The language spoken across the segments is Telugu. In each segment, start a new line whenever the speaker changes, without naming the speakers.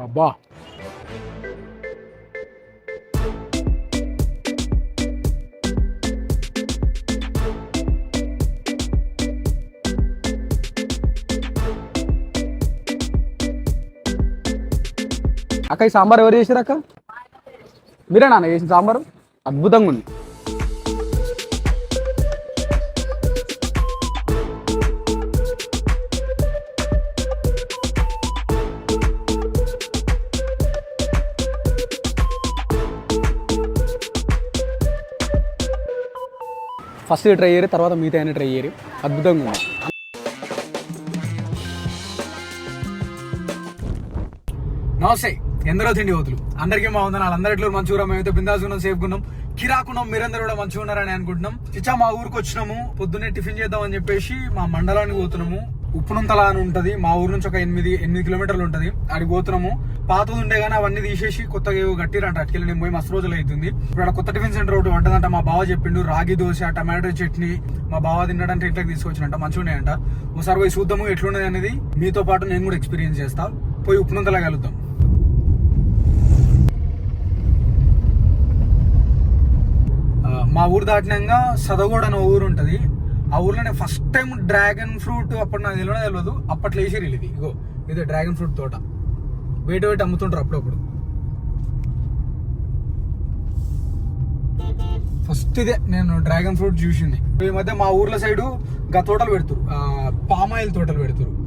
అబ్బా. అక్క ఈ సాంబార్ ఎవరు చేసారు అక్క? మీరే నాన్న చేసిన సాంబారు? అద్భుతంగా ఉంది. ఫస్ట్ ట్రై చేయరు తర్వాత మిగతా అయినా ట్రై చేయరు. అద్భుతంగా ఉంది. నమస్తే ఎందరో తిండి వదులు అందరికీ మా ఉందని వాళ్ళందరి ఎట్లు మంచిగా మేమైతే బిందాసుకున్నాం సేఫ్ ఉన్నాం కిరాకున్నాం మీరందరూ కూడా మంచిగా ఉన్నారని అనుకుంటున్నాం. చిచ్చా మా ఊరికి వచ్చినాము. పొద్దున్నే టిఫిన్ చేద్దాం అని చెప్పేసి మా మండలానికి పోతున్నాము. ఉప్పునంతల అని ఉంటది. మా ఊరు నుంచి ఒక ఎనిమిది ఎనిమిది కిలోమీటర్లు ఉంటది. అడిగి పోతున్నాము. పాతది ఉండే కానీ అవన్నీ తీసేసి కొత్తగా ఏవో కట్టిరంట. అటుకెళ్ళి నేను పోయి మస్తు రోజులు అవుతుంది. ఇప్పుడు కొత్త టిఫిన్ సెంటర్ ఒకటి పడ్డదంట మా బావ చెప్పిండు రాగి దోశ టమాటో చట్నీ. మా బావ తినడానికి ఎట్లా తీసుకొచ్చినంట. మంచిగా ఒకసారి పోయి చూద్దాము ఎట్లున్నది అనేది మీతో పాటు నేను కూడా ఎక్స్పీరియన్స్ చేస్తా. పోయి ఉప్పునంతలా కలుద్దాం. మా ఊరు దాటినాక సదగోడ అనే ఊరు ఉంటుంది. ఆ ఊర్లో నేను ఫస్ట్ టైం డ్రాగన్ ఫ్రూట్ అప్పుడు నాకు తెలియనే తెలియదు. అప్పట్లో వేసి ఇది. ఇగో ఇదే డ్రాగన్ ఫ్రూట్ తోట. బయట బయట అమ్ముతుంటారు అప్పుడప్పుడు. ఫస్ట్ ఇదే నేను డ్రాగన్ ఫ్రూట్ చూసింది. ఈ మధ్య మా ఊర్ల సైడు గా తోటలు పెడతారు. పామ్ ఆయిల్ తోటలు పెడతారు.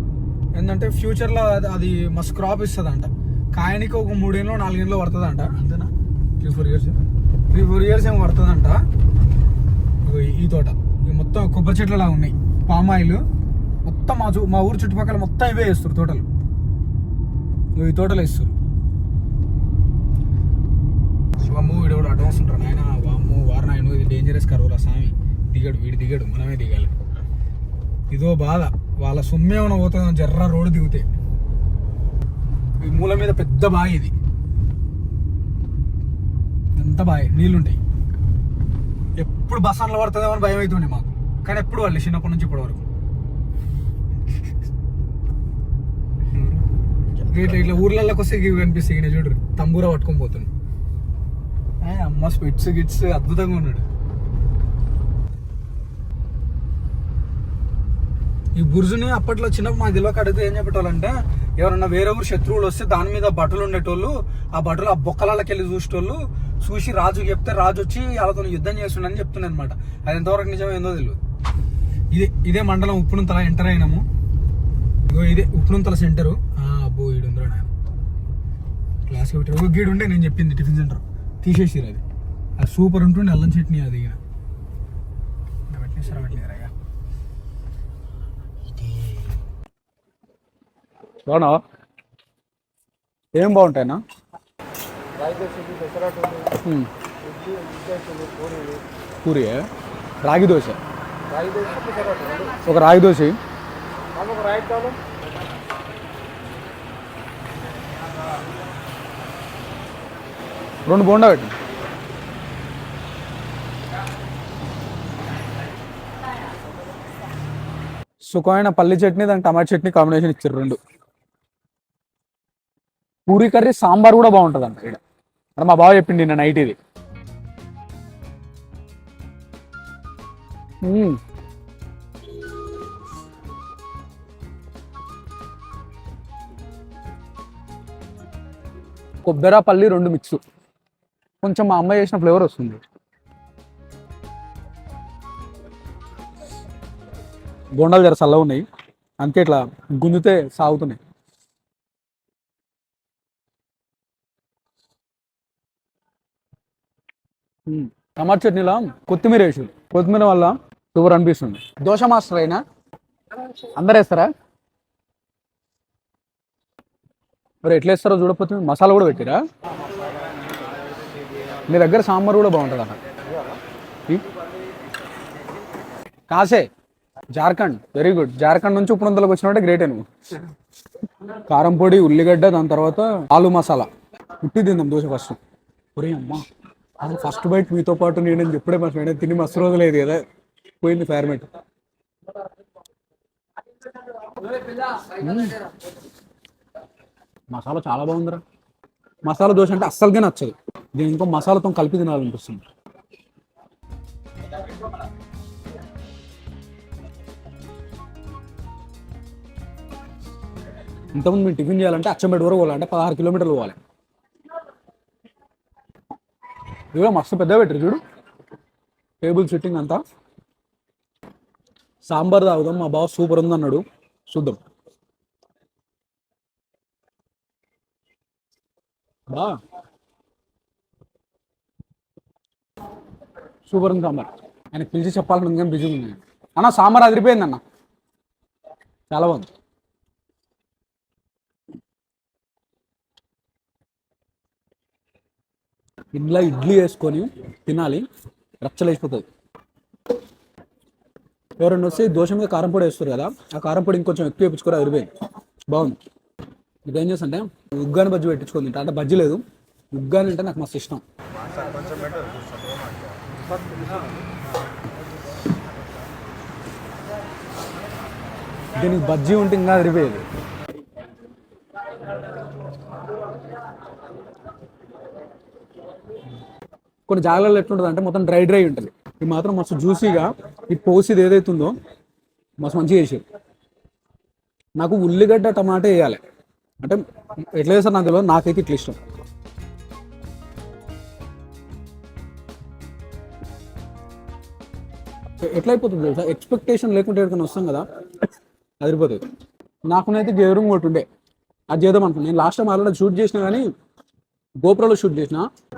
ఏంటంటే ఫ్యూచర్లో అది అది మస్తు క్రాప్ ఇస్తుంది అంట కాయనికి ఒక మూడేళ్ళు నాలుగేళ్ళు పడుతుంది అంట అంతేనా? Three four years three four years ఏమో పడుతుందంట అంట ఈ- ఈ తోట. మొత్తం కొబ్బరి చెట్లలా ఉన్నాయి. Palm oil. మొత్తం మా చు- మా ఊరు చుట్టుపక్కల మొత్తం ఇవే వేస్తారు తోటలు. నువ్వు ఈ తోటలో వేస్తారు వామ్ము వీడు కూడా అడ్వాన్స్ ఉంటారు నాయన వామ్మో వారు నాయన ఇది డేంజరస్ కరువురా స్వామి దిగడు వీడు దిగడు మనమే దిగాలి. ఇదో బాధ. వాళ్ళ సొమ్మేమన్నా పోతుంది జర్ర రోడ్డు దిగితే. ఈ మూల మీద పెద్ద బావి ఇది. ఎంత బావి నీళ్ళుంటాయి ఎప్పుడు బస్సాన్లో పడుతుందేమో అని భయం అవుతుండే మాకు. కానీ ఎప్పుడు వాళ్ళు చిన్నప్పటి నుంచి ఇప్పటి వరకు. ఇట్లా ఇట్లా ఊర్లలోకి వస్తే ఇవి కనిపిస్తాయి ఈయన చూడు తంబూరా పట్టుకొని పోతుంది ఏ అమ్మ స్పిట్స్ గిట్స్ అద్భుతంగా ఉన్నాడు. ఈ బుర్జుని అప్పట్లో చిన్నప్పుడు మాకు తెలియక అడిగితే ఏం చెప్పేటోళ్ళంటే ఎవరన్నా వేరే ఊరు శత్రువులు వస్తే దాని మీద బట్టలు ఉండేటోళ్ళు ఆ బట్టలు ఆ బొక్కలకి వెళ్ళి చూసేటోళ్ళు చూసి రాజు చెప్తే రాజు వచ్చి వాళ్ళతో యుద్ధం చేస్తుండని చెప్తున్నాను అనమాట అది ఎంతవరకు నిజమే ఏందో తెలియదు ఇదే ఇదే మండలం ఉప్పునుంతల ఎంటర్ అయినాము. ఇదే ఉప్పునుంతల సెంటరు. అబ్బో పెట్టారు ఒక గీడు ఉండే నేను చెప్పింది టిఫిన్ సెంటర్. తీసేసిరు అది. అది సూపర్ ఉంటుండే అల్లం చట్నీ అది ఇక ఏం బాగుంటాయినా. పూరి. రాగి దోశ ఒక రాగి దోశ. రెండు బోండా పెట్టు. సుఖమైన పల్లి చట్నీ దానికి టమాటా చట్నీ కాంబినేషన్ ఇచ్చారు రెండు. పూరి కర్రీ సాంబార్ కూడా బాగుంటుంది అంట ఇక్కడ. అంటే మా బావ చెప్పింది నిన్న నైట్ ఇది. కొబ్బెర కొబ్బరి పల్లి రెండు మిక్స్ కొంచెం మా అమ్మ చేసిన ఫ్లేవర్ వస్తుంది. బోండాలు జర చల్లగా ఉన్నాయి. అంతే ఇట్లా గుంజితే సాగుతున్నాయి. టమాటా చట్నీలో కొత్తిమీర వేసి కొత్తిమీర వల్ల సూపర్ అనిపిస్తుంది. దోశ మాస్టర్ అయినా? అందరు వేస్తారా? మరి ఎట్లా వేస్తారో చూడకపోతే మసాలా కూడా పెట్టిరా? మీ దగ్గర సాంబార్ కూడా బాగుంటుంది ఈ? కాసే జార్ఖండ్ వెరీ గుడ్ జార్ఖండ్ నుంచి ఉప్పునంతలకు వచ్చినట్టే గ్రేట్ నువ్వు. కారం పొడి ఉల్లిగడ్డ దాని తర్వాత ఆలు మసాలా. ఉట్టి తిందాం దోశ ఫస్ట్ ఒరే అమ్మా అసలు ఫస్ట్ బైట్ మీతో పాటు నేను ఇప్పుడే మా ఫ్రెండ్ తిని మస్తు రోజులేదు కదా. పోయింది ఫేర్మెంట్ మసాలా చాలా బాగుందిరా. మసాలా దోశ అంటే అస్సలుగా నచ్చదు. దీని ఇంకో మసాలాతో కలిపి తినాలనిపిస్తుంది. ఇంతకుముందు మేము టిఫిన్ చేయాలంటే అచ్చంపేట వరకు పోవాలంటే పదహారు కిలోమీటర్లు పోవాలి. ఇదిగో మస్తు పెద్ద పెట్టారు చూడు. టేబుల్ సిట్టింగ్ అంతా. సాంబార్ తాగుదాం మా బావ సూపర్ ఉంది అన్నాడు చూద్దాం. సూపర్ ఉంది సాంబార్. ఆయన పిలిచి చెప్పాలని కానీ బిజీ ఉంది. అన్న సాంబార్ అదిరిపోయింది అన్న. చాలా బాగుంది. ఇంట్లో ఇడ్లీ వేసుకొని తినాలి. రచ్చలేసిపోతుంది ఎవరైనా వస్తే దోశ మీద కారం పొడి వేస్తారు కదా ఆ కారం పొడి ఇంకొంచెం ఎక్కువ వేపించుకోరు అదిరిపోయింది. బాగుంది. ఇదేం చేస్తా అంటే ఉగ్గాని బజ్జీ పెట్టించుకొని తింటా అంటే బజ్జీ లేదు. ఉగ్గాని అంటే నాకు మస్తు ఇష్టం. దీనికి బజ్జీ ఉంటే ఇంకా అదిరిపోయేది. కొన్ని జాగాలలో ఎట్లుంటుంది అంటే మొత్తం డ్రై డ్రై ఉంటుంది. ఇది మాత్రం మస్తు జ్యూసీగా ఈ పోసిది ఏదైతే ఉందో మస్తు మంచిగా చేసేది. నాకు ఉల్లిగడ్డ టమాటా వేయాలి. అంటే ఎట్లా చేస్తారు నాకు తెలియదు నాకైతే ఇట్లా ఇష్టం. ఎట్లా అయిపోతుంది తెలుసా? ఎక్స్పెక్టేషన్ లేకుంటే ఎక్కడికైనా వస్తాం కదా అదిరిపోతుంది. నాకునైతే గేదరింగ్ ఒకటి ఉండే. అది చేద్దాం అనుకున్నాను నేను లాస్ట్ టైం ఆల్రెడీ షూట్ చేసిన కానీ గోప్రోలో షూట్ చేసిన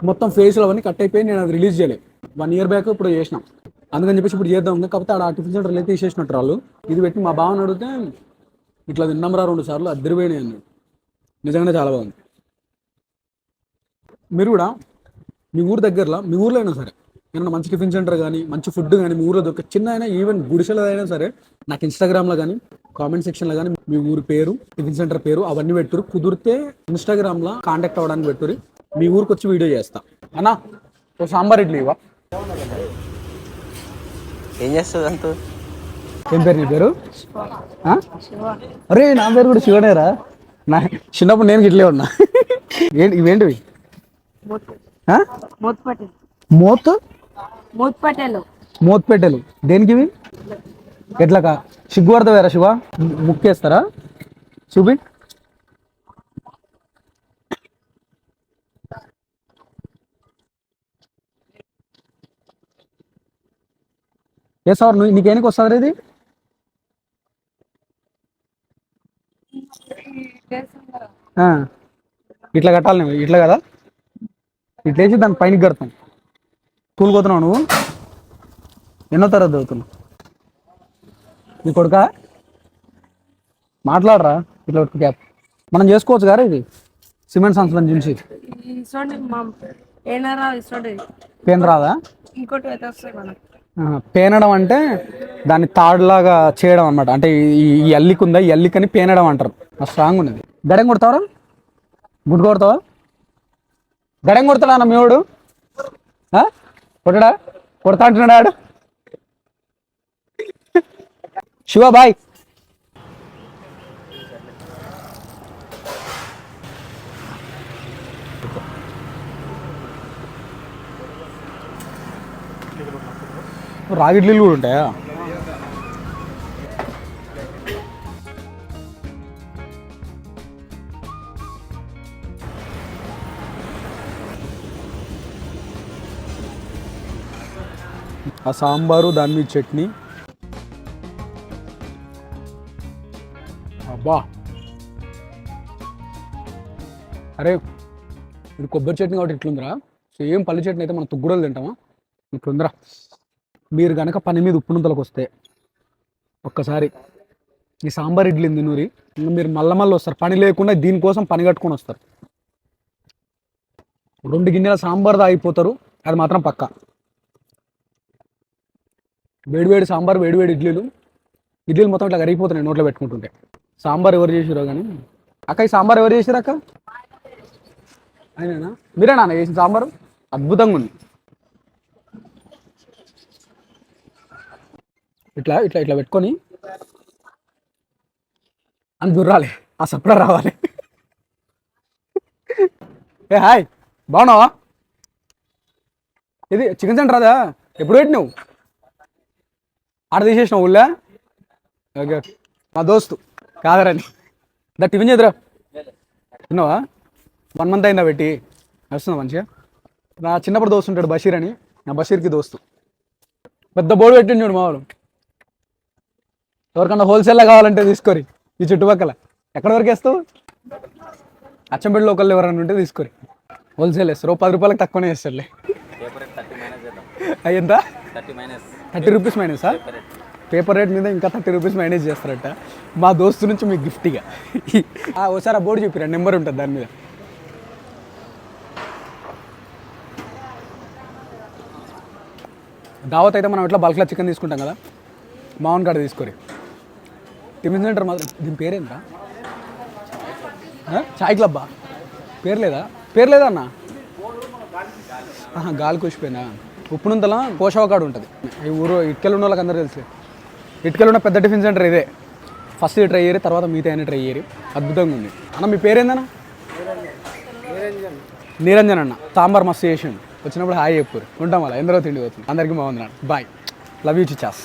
మొత్తం ఫేస్లో అవన్నీ కట్ అయిపోయి నేను అది రిలీజ్ చేయలేదు వన్ ఇయర్ బ్యాక్ ఇప్పుడు చేసిన. అందుకని చెప్పేసి ఇప్పుడు చేద్దాం కాకపోతే ఆడ ఆర్టిఫిషియల్ సెంటర్లు అయితే తీసేసినట్టు వాళ్ళు ఇది పెట్టి మా బావని అడిగితే ఇట్లా తిన్నాం రా రెండు సార్లు అద్దరిపోయినాయి అన్నాడు. నిజంగానే చాలా బాగుంది. మీరు కూడా మీ ఊరు దగ్గరలో మీ ఊర్లో అయినా సరే ఏమైనా మంచి టిఫిన్ సెంటర్ కానీ మంచి ఫుడ్ కానీ మీ ఊర్లో దొరికే చిన్న అయినా ఈవెన్ గుడిసెలో అయినా సరే నాకు ఇన్స్టాగ్రామ్లో కానీ కామెంట్ సెక్షన్లో కానీ మీ ఊరి పేరు టిఫిన్ సెంటర్ పేరు అవన్నీ పెట్టురు కుదిరితే ఇన్స్టాగ్రామ్లో కాంటాక్ట్ అవ్వడానికి పెట్టురు మీ ఊరికి వచ్చి వీడియో చేస్తా. అన్నా ఓ సాంబార్ ఇడ్లీ ఇవ్వ.
ఏం చేస్తుంది అంత?
ఏం పేరు నీ పేరు? అరే నా పేరు కూడా శివనేరా? నా చిన్నప్పుడు నేను ఇట్లే ఉన్నా. ఏంటి ఇవేంటివి?
మూత్. పటేల్.
మోత్?
మూత్ పటేల్.
మోత్ పెట్టెలు. దేనికి ఇవి ఎట్లకా? సిగ్గు పడతావేరా శివ? ముక్కేస్తారా? చూపి ఏ సార్ నువ్వు నీకేనికి వస్తుంది ఇది ఆ. ఇట్లా కట్టాలి నువ్వు ఇట్లా కదా? ఇట్లా వేసి దాని పైన కడతాం. స్కూల్ పోతున్నావు నువ్వు? ఎన్నో తరగతి చదువుతున్నావు? నీ కొడుక? మాట్లాడరా ఇట్లా ఒట్టు క్యాప్ మనం చేసుకోవచ్చు కదా ఇది? సిమెంట్ సంస్థల నుంచి
ఇసోండి మా ఏనారా ఇసోండి
పెయిన్ రాదా? పేనడం అంటే దాన్ని తాడులాగా చేయడం అన్నమాట. అంటే ఈ- అల్లిక ఉందా ఈ అల్లికని పేనడం అంటారు. స్ట్రాంగ్ ఉన్నది. గడం కొడతావరా గుడ్ కొడతావా? గడం కొడతాడా అన్న మీవాడు కొట్టడా? కొడతా అంటున్నాడు ఆడు. శివ బాయ్. రాగిడ్లీలు కూడా ఉంటాయా? ఆ సాంబారు దాని మీద చట్నీ. అబ్బా! అరే ఇది కొబ్బరి చట్నీ కాబట్టి ఇట్లుందిరా. సేమ్ పల్లి చట్నీ అయితే మనం తుగ్గుడలు తింటామా? ఇట్లుందిరా. మీరు కనుక పని మీద ఉప్పునంతలకు వస్తే ఒక్కసారి ఈ సాంబార్ ఇడ్లీ ఉంది నూరి మీరు మల్ల మళ్ళీ వస్తారు. పని లేకుండా దీనికోసం పని కట్టుకొని వస్తారు. రెండు గిన్నెల సాంబార్ తాగిపోతారు అది మాత్రం పక్కా. వేడివేడి సాంబార్ వేడివేడి ఇడ్లీలు. ఇడ్లీలు మొత్తం ఇట్లా కరిగిపోతున్నాయి నోట్లో పెట్టుకుంటుంటే. సాంబార్ ఎవరు చేసిరో కానీ అక్క ఈ సాంబార్ ఎవరు చేసిరు అక్క? అయినా మీరే నాన్న చేసిన సాంబారు? అద్భుతంగా ఉంది. ఇట్లా ఇట్లా ఇట్లా పెట్టుకొని అని దుర్రాలి ఆ సప్డ రావాలి. ఏ హాయ్ బాగున్నావా? ఇది చికెన్ సెంటర్ రాదా? ఎప్పుడు పెట్టినావు? ఆడ తీసేసినావు ఊళ్ళో? ఓకే మా దోస్తు కాదరని. దా టిఫిన్ చేద్దురా. తిన్నావా? వన్ మంత్ అయిందా పెట్టి? వస్తుందా మంచిగా? నా చిన్నప్పుడు దోస్తు ఉంటాడు బషీర్ అని. నా బషీర్కి దోస్తు. పెద్ద బోర్డు పెట్టిండు చూడు మావాడు ఎవరికన్నా హోల్సేల్లో కావాలంటే తీసుకోరి ఈ చుట్టుపక్కల. ఎక్కడ వరకు వేస్తావు? అచ్చంపేట లోకల్ ఎవరైనా ఉంటే తీసుకోరి హోల్సేల్ వేస్తారు. పది రూపాయలకు తక్కువనే వేస్తారులే అయ్యి ఎంత? థర్టీ రూపీస్ మైనసా పేపర్ రేట్ మీద ఇంకా థర్టీ రూపీస్ మైనస్ చేస్తారట. మా దోస్తు నుంచి మీకు గిఫ్ట్గా ఒకసారి ఆ బోర్డు చెప్పిరా నెంబర్ ఉంటుంది దాని మీద. దావత్ అయితే మనం ఇట్లా బల్క్లో చికెన్ తీసుకుంటాం కదా? మామూన్ కాడ తీసుకోరి టిఫిన్ సెంటర్ మాత్రం దీని పేరేంటా చాయ్ క్లబ్బా? పేరు లేదా పేరు లేదా అన్నా? గాలి కూసిపోయినా? ఉప్పునుంతల కోశవకాడు ఉంటుంది. ఈ ఊరు ఇటుకలు ఉన్న వాళ్ళకి అందరూ తెలుసు ఇటుకలు ఉన్న పెద్ద టిఫిన్ సెంటర్ ఇదే. ఫస్ట్ ట్రై చేయరు తర్వాత మిగతా అయినా ట్రై చేయరు అద్భుతంగా ఉంది. అన్న మీ పేరేందన్న? నిరంజన్. అన్న. సాంబార్ మస్తు చేసిండు. వచ్చినప్పుడు హాయ్ చెప్పారు ఉంటాం అలా ఎందరో తిండి పోతుంది. అందరికీ బాగుంది బాయ్. Love you Chichas